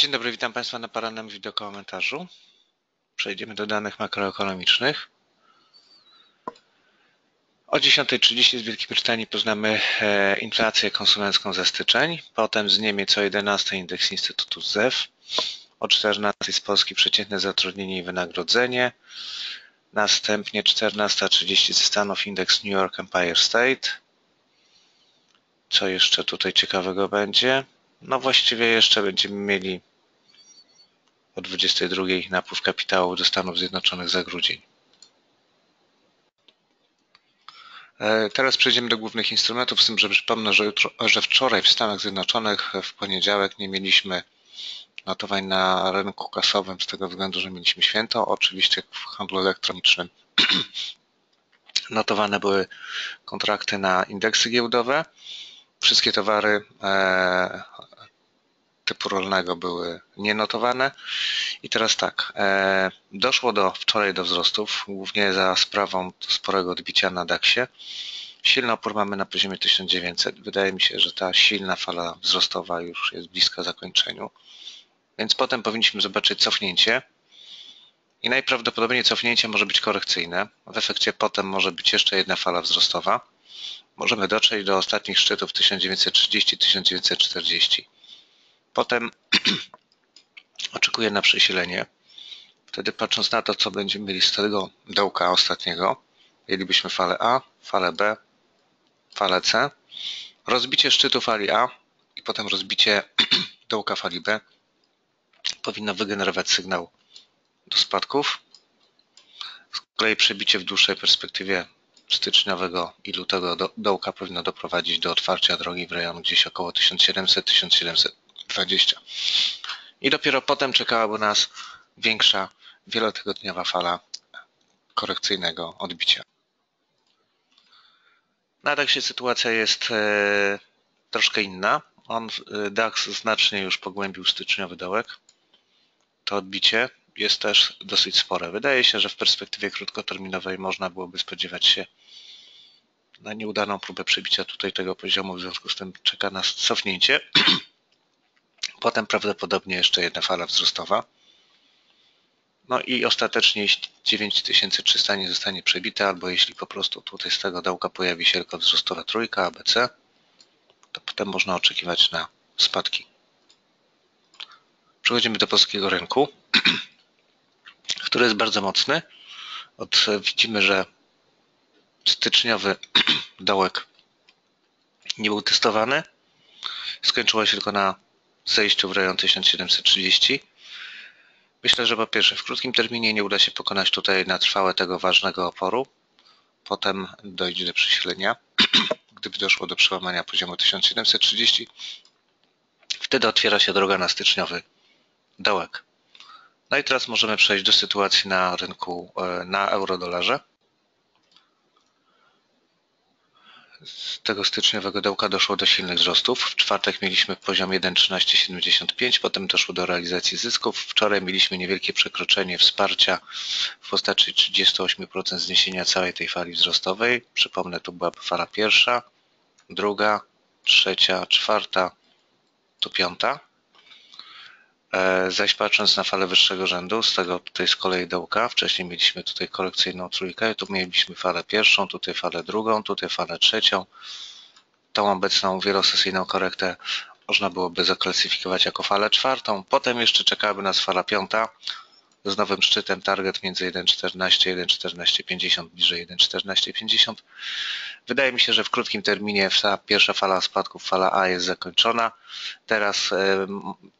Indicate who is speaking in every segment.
Speaker 1: Dzień dobry, witam Państwa na porannym wideokomentarzu. Przejdziemy do danych makroekonomicznych. O 10.30 z Wielkiej Brytanii poznamy e, inflację konsumencką ze styczeń, potem z Niemiec o 11 indeks Instytutu ZEW, o 14 z Polski przeciętne zatrudnienie i wynagrodzenie, następnie 14.30 ze Stanów indeks New York Empire State. Co jeszcze tutaj ciekawego będzie? No właściwie jeszcze będziemy mieli o 22 napływ kapitału do Stanów Zjednoczonych za grudzień. E, teraz przejdziemy do głównych instrumentów, z tym, że przypomnę, że, jutro, że wczoraj w Stanach Zjednoczonych w poniedziałek nie mieliśmy notowań na rynku kasowym z tego względu, że mieliśmy święto. Oczywiście w handlu elektronicznym notowane były kontrakty na indeksy giełdowe. Wszystkie towary e, typu rolnego były nienotowane. I teraz tak, e, doszło do wczoraj do wzrostów, głównie za sprawą sporego odbicia na DAX-ie. Silny opór mamy na poziomie 1900. Wydaje mi się, że ta silna fala wzrostowa już jest bliska zakończeniu. Więc potem powinniśmy zobaczyć cofnięcie. I najprawdopodobniej cofnięcie może być korekcyjne. W efekcie potem może być jeszcze jedna fala wzrostowa. Możemy dotrzeć do ostatnich szczytów 1930-1940. Potem oczekuję na przesilenie. Wtedy patrząc na to, co będziemy mieli z tego dołka ostatniego, mielibyśmy falę A, falę B, falę C, rozbicie szczytu fali A i potem rozbicie dołka fali B powinno wygenerować sygnał do spadków. Z kolei przebicie w dłuższej perspektywie styczniowego i lutego do, dołka powinno doprowadzić do otwarcia drogi w rejonu gdzieś około 1700-1720. I dopiero potem czekałaby nas większa wielotygodniowa fala korekcyjnego odbicia. Na DAX sytuacja jest e, troszkę inna. On, e, DAX znacznie już pogłębił styczniowy dołek. To odbicie jest też dosyć spore. Wydaje się, że w perspektywie krótkoterminowej można byłoby spodziewać się na nieudaną próbę przebicia tutaj tego poziomu, w związku z tym czeka nas cofnięcie. Potem prawdopodobnie jeszcze jedna fala wzrostowa. No i ostatecznie 9300 nie zostanie przebite, albo jeśli po prostu tutaj z tego dołka pojawi się tylko wzrostowa trójka ABC, to potem można oczekiwać na spadki. Przechodzimy do polskiego rynku, który jest bardzo mocny. Od, widzimy, że styczniowy dołek nie był testowany. Skończyło się tylko na zejściu w rejon 1730. Myślę, że po pierwsze w krótkim terminie nie uda się pokonać tutaj na trwałe tego ważnego oporu. Potem dojdzie do przesilenia. Gdyby doszło do przełamania poziomu 1730, wtedy otwiera się droga na styczniowy dołek. No i teraz możemy przejść do sytuacji na rynku e, na euro-dolarze. Z tego styczniowego dołka doszło do silnych wzrostów. W czwartek mieliśmy poziom 1,1375, potem doszło do realizacji zysków. Wczoraj mieliśmy niewielkie przekroczenie wsparcia w postaci 38% zniesienia całej tej fali wzrostowej. Przypomnę, tu była fala pierwsza, druga, trzecia, czwarta, tu piąta. E, zaś patrząc na falę wyższego rzędu, z tego tutaj z kolei dołka, wcześniej mieliśmy tutaj korekcyjną trójkę, tu mieliśmy falę pierwszą, tutaj falę drugą, tutaj falę trzecią. Tą obecną wielosesyjną korektę można byłoby zaklasyfikować jako falę czwartą. Potem jeszcze czekałaby nas fala piąta, z nowym szczytem target między 1,14 a 1,1450, bliżej 1,1450. Wydaje mi się, że w krótkim terminie ta pierwsza fala spadków, fala A jest zakończona. Teraz,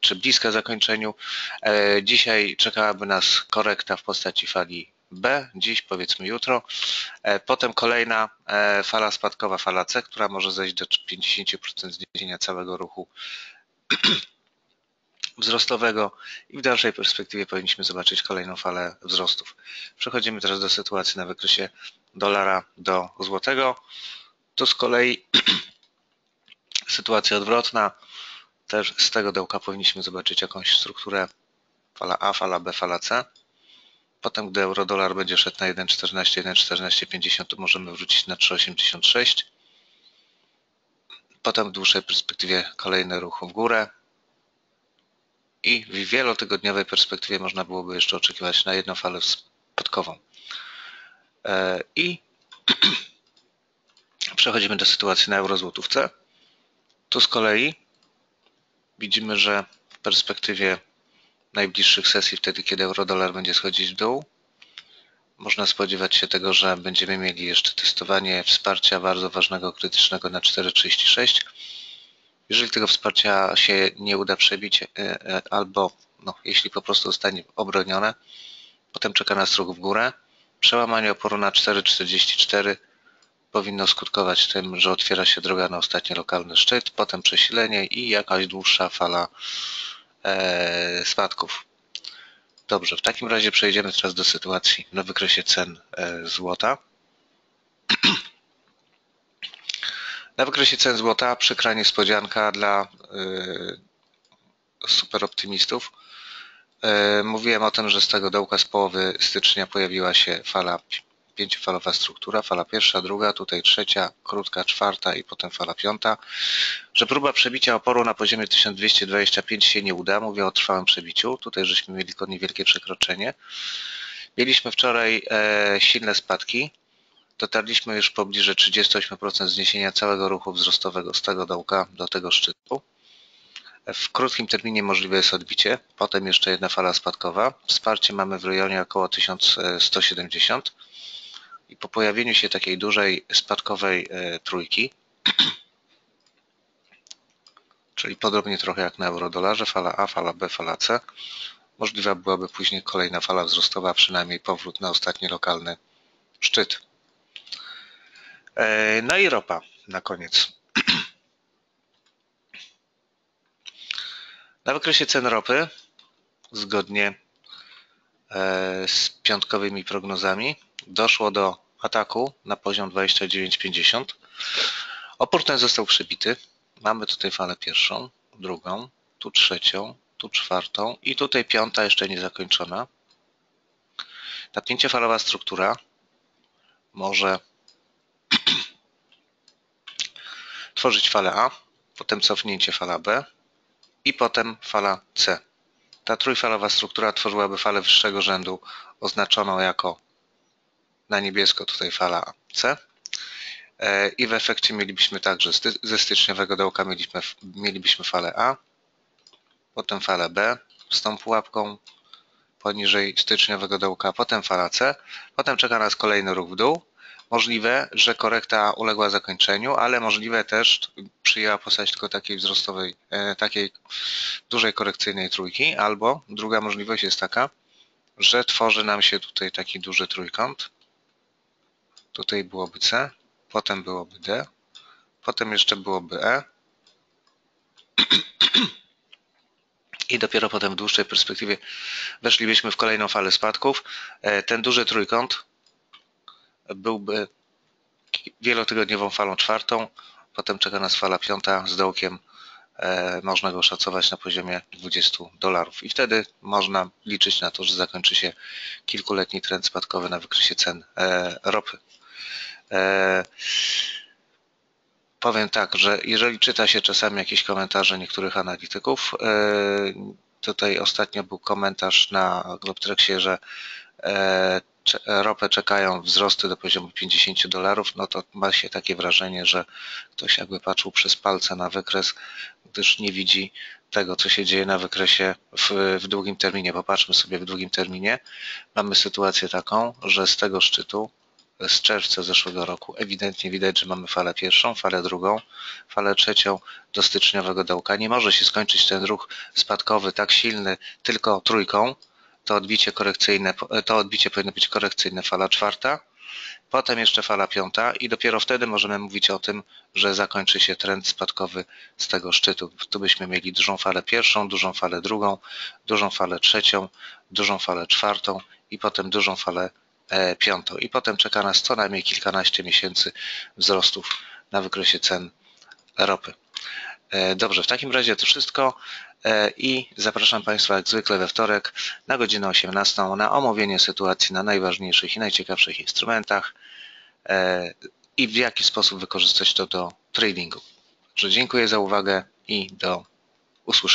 Speaker 1: czy bliska zakończeniu. E, dzisiaj czekałaby nas korekta w postaci fali B, dziś powiedzmy jutro. E, potem kolejna e, fala spadkowa, fala C, która może zejść do 50% zniesienia całego ruchu wzrostowego i w dalszej perspektywie powinniśmy zobaczyć kolejną falę wzrostów. Przechodzimy teraz do sytuacji na wykresie dolara do złotego. Tu z kolei sytuacja odwrotna. Też z tego dołka powinniśmy zobaczyć jakąś strukturę fala A, fala B, fala C. Potem, gdy euro-dolar będzie szedł na 1,14, 1,1450, to możemy wrócić na 3,86. Potem w dłuższej perspektywie kolejny ruch w górę, i w wielotygodniowej perspektywie można byłoby jeszcze oczekiwać na jedną falę spadkową. E, I przechodzimy do sytuacji na eurozłotówce. Tu z kolei widzimy, że w perspektywie najbliższych sesji, wtedy kiedy euro-dolar będzie schodzić w dół, można spodziewać się tego, że będziemy mieli jeszcze testowanie wsparcia bardzo ważnego, krytycznego na 4,36. Jeżeli tego wsparcia się nie uda przebić, e, e, albo no, jeśli po prostu zostanie obronione, potem czeka nas ruch w górę. Przełamanie oporu na 4,44 powinno skutkować tym, że otwiera się droga na ostatni lokalny szczyt, potem przesilenie i jakaś dłuższa fala e, spadków. Dobrze, w takim razie przejdziemy teraz do sytuacji na wykresie cen e, złota. Na wykresie cen złota przykra niespodzianka dla e, superoptymistów. E, mówiłem o tym, że z tego dołka z połowy stycznia pojawiła się fala pięciofalowa struktura, fala pierwsza, druga, tutaj trzecia, krótka, czwarta i potem fala piąta, że próba przebicia oporu na poziomie 1225 się nie uda, mówię o trwałym przebiciu, tutaj żeśmy mieli tylko niewielkie przekroczenie. Mieliśmy wczoraj e, silne spadki, dotarliśmy już pobliże 38% zniesienia całego ruchu wzrostowego z tego dołka do tego szczytu. W krótkim terminie możliwe jest odbicie, potem jeszcze jedna fala spadkowa. Wsparcie mamy w rejonie około 1170 i po pojawieniu się takiej dużej spadkowej e, trójki, czyli podobnie trochę jak na eurodolarze, fala A, fala B, fala C, możliwa byłaby później kolejna fala wzrostowa, przynajmniej powrót na ostatni lokalny szczyt. E, no i ropa na koniec. Na wykresie cen ropy, zgodnie e, z piątkowymi prognozami, doszło do ataku na poziom 29,50. Opór ten został przebity. Mamy tutaj falę pierwszą, drugą, tu trzecią, tu czwartą i tutaj piąta jeszcze nie zakończona. Ta pięciofalowa struktura może tworzyć falę A, potem cofnięcie fala B i potem fala C. Ta trójfalowa struktura tworzyłaby falę wyższego rzędu oznaczoną jako na niebiesko tutaj fala C e, i w efekcie mielibyśmy także ze styczniowego dołka mielibyśmy, mielibyśmy falę A, potem falę B z tą pułapką poniżej styczniowego dołka, potem fala C, potem czeka nas kolejny ruch w dół. Możliwe, że korekta uległa zakończeniu, ale możliwe też przyjęła postać tylko takiej wzrostowej, e, takiej dużej korekcyjnej trójki, albo druga możliwość jest taka, że tworzy nam się tutaj taki duży trójkąt Tutaj byłoby C, potem byłoby D, potem jeszcze byłoby E. I dopiero potem w dłuższej perspektywie weszlibyśmy w kolejną falę spadków. E, ten duży trójkąt byłby wielotygodniową falą czwartą, potem czeka nas fala piąta z dołkiem e, można go szacować na poziomie 20 dolarów i wtedy można liczyć na to, że zakończy się kilkuletni trend spadkowy na wykresie cen e, ropy. E, powiem tak, że jeżeli czyta się czasami jakieś komentarze niektórych analityków, tutaj ostatnio był komentarz na Globtrexie, że ropę czekają wzrosty do poziomu 50 dolarów, no to ma się takie wrażenie, że ktoś jakby patrzył przez palce na wykres, gdyż nie widzi tego, co się dzieje na wykresie w, w długim terminie. Popatrzmy sobie w długim terminie. Mamy sytuację taką, że z tego szczytu z czerwca zeszłego roku. Ewidentnie widać, że mamy falę pierwszą, falę drugą, falę trzecią do styczniowego dołka. Nie może się skończyć ten ruch spadkowy tak silny tylko trójką. To odbicie korekcyjne, to odbicie powinno być korekcyjne, fala czwarta, potem jeszcze fala piąta i dopiero wtedy możemy mówić o tym, że zakończy się trend spadkowy z tego szczytu. Tu byśmy mieli dużą falę pierwszą, dużą falę drugą, dużą falę trzecią, dużą falę czwartą i potem dużą falę E, piątą i potem czeka nas co najmniej kilkanaście miesięcy wzrostów na wykresie cen ropy. E, dobrze, w takim razie to wszystko e, i zapraszam Państwa jak zwykle we wtorek na godzinę 18 na omówienie sytuacji na najważniejszych i najciekawszych instrumentach i w jaki sposób wykorzystać to do tradingu. Dziękuję za uwagę i do usłyszenia.